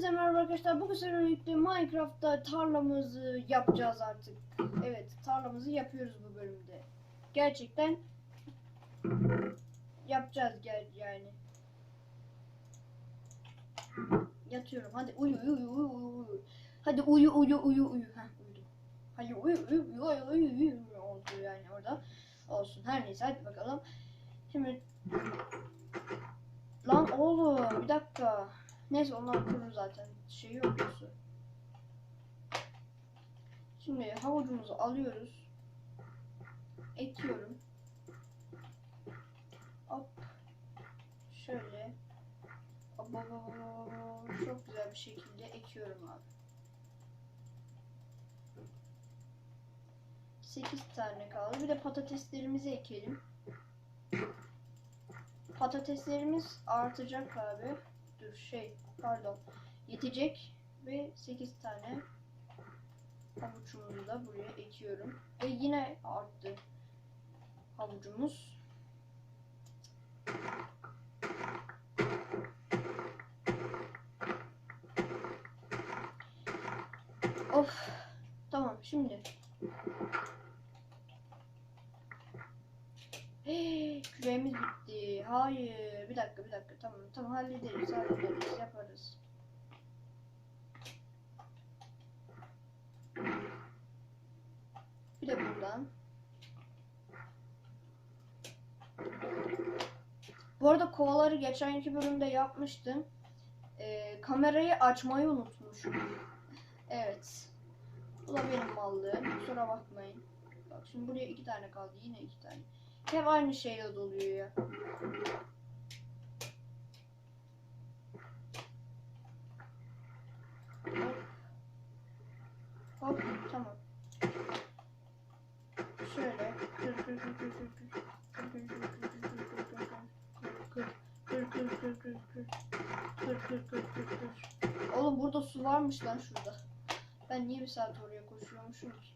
Hepinize merhaba arkadaşlar. Bugün sizlerle Minecraft'ta tarlamızı yapacağız artık. Evet, tarlamızı yapıyoruz bu bölümde. Gerçekten yapacağız gel yani. Yatıyorum. Hadi uyu uyu uyu uyu. Hadi uyu uyu uyu uyu. Heh, uyudum. Hadi uyu uyu uyu uyu uyu uyu oldu yani orada. Olsun. Her neyse hadi bakalım. Şimdi Lan oğlum bir dakika. Neyse onlar kurur zaten. Şey yok. Şimdi havucumuzu alıyoruz. Ekiyorum. Hop. Şöyle. Hop. Çok güzel bir şekilde ekiyorum abi. 8 tane kaldı. Bir de patateslerimizi ekelim. Patateslerimiz artacak abi. Şey pardon. Yetecek ve 8 tane havuçumuzu da buraya ekiyorum. Ve yine arttı havucumuz. Of. Tamam şimdi. Hey, Küreğimiz bitti. Hayır. Bir dakika bir dakika. Tamam tamam hallederiz hallederiz yaparız. Bir de buradan. Bu arada kovaları geçenki bölümde yapmıştım. Ee, kamerayı açmayı unutmuşum. Evet. Bu da benim mallığım. Kusura bakmayın. Bak şimdi buraya iki tane kaldı. Yine iki tane. Hep aynı şeyle doluyor ya. Hop, tamam. Şöyle. Kır kır kır kır kır kır. Oğlum burada su varmış lan şurada. Ben niye bir saat oraya koşuyormuşum ki?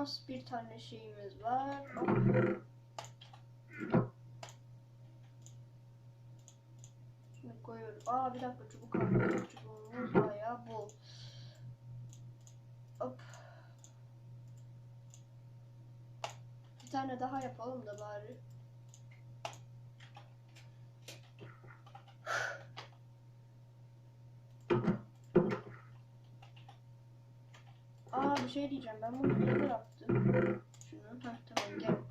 Elmas bir tane şeyimiz var. Şimdi koyuyoruz. Aa bir dakika çubuk aldım. Çubuğumuz bayağı bol. Hop. Bir tane daha yapalım da bari. Aa bir şey diyeceğim. Ben bunu niye yaptım? Şunu. Heh tamam gel.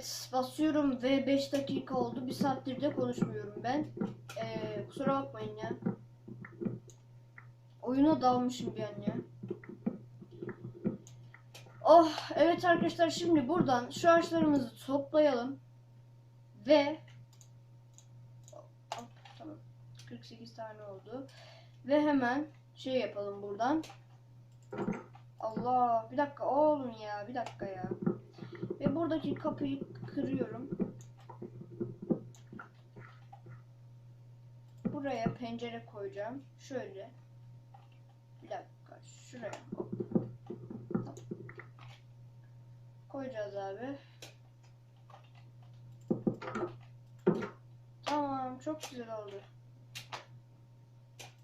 Evet basıyorum ve 5 dakika oldu. Bir saattir de konuşmuyorum ben. Ee, kusura bakmayın ya. Oyuna dalmışım bir an ya. Oh evet arkadaşlar şimdi buradan şu ağaçlarımızı toplayalım. Ve hop, tamam. 48 tane oldu. Ve hemen şey yapalım buradan. Allah bir dakika oğlum ya bir dakika ya. Ve buradaki kapıyı kırıyorum. Buraya pencere koyacağım. Şöyle. Bir dakika. Şuraya. Hop. Koyacağız abi. Tamam. Çok güzel oldu.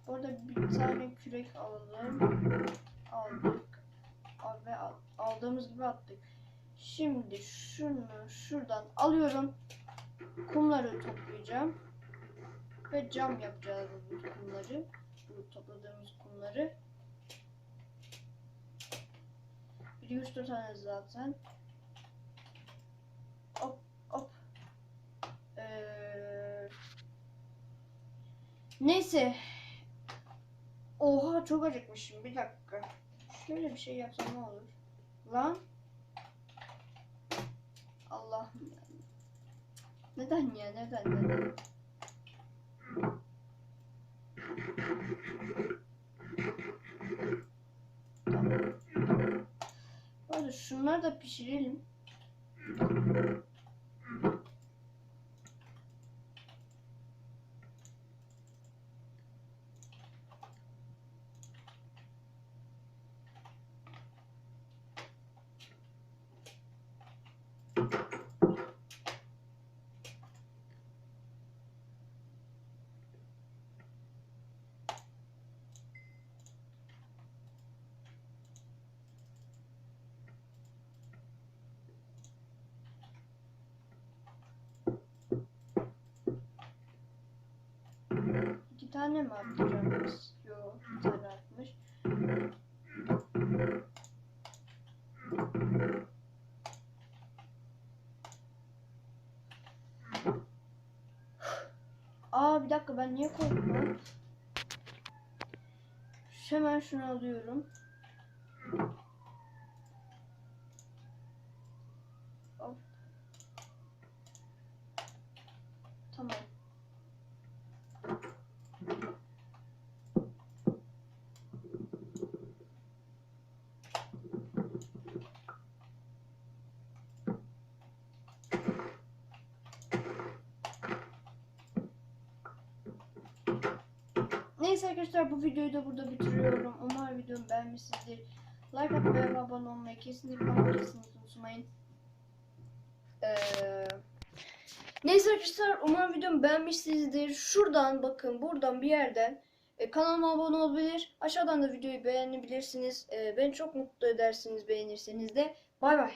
Burada bir tane kürek alalım. Aldık. Al- Ve al- aldığımız gibi attık. Şimdi şunu şuradan alıyorum. Kumları toplayacağım. Ve cam yapacağız bu kumları. Bu topladığımız kumları. Bir üç dört tane zaten. Hop hop. Ee, neyse. Oha çok acıkmışım. Bir dakika. Şöyle bir şey yapsam ne olur? Lan. Allah'ım ya. Neden ya? Neden? Neden? Tamam. Arada şunları da pişirelim. İki tane mi atacağız? Yok, bir tane atmış. Aa bir dakika ben niye lan? Hemen şunu alıyorum. Hop. Tamam. Neyse arkadaşlar bu videoyu da burada bitiriyorum. Umarım videomu beğenmişsinizdir. Like atmayı ve abone olmayı kesinlikle kesinlikle unutmayın. Ee, neyse arkadaşlar umarım videomu beğenmişsinizdir. Şuradan bakın buradan bir yerden e, kanalıma abone olabilir. Aşağıdan da videoyu beğenebilirsiniz. E, beni çok mutlu edersiniz beğenirseniz de. Bay bay.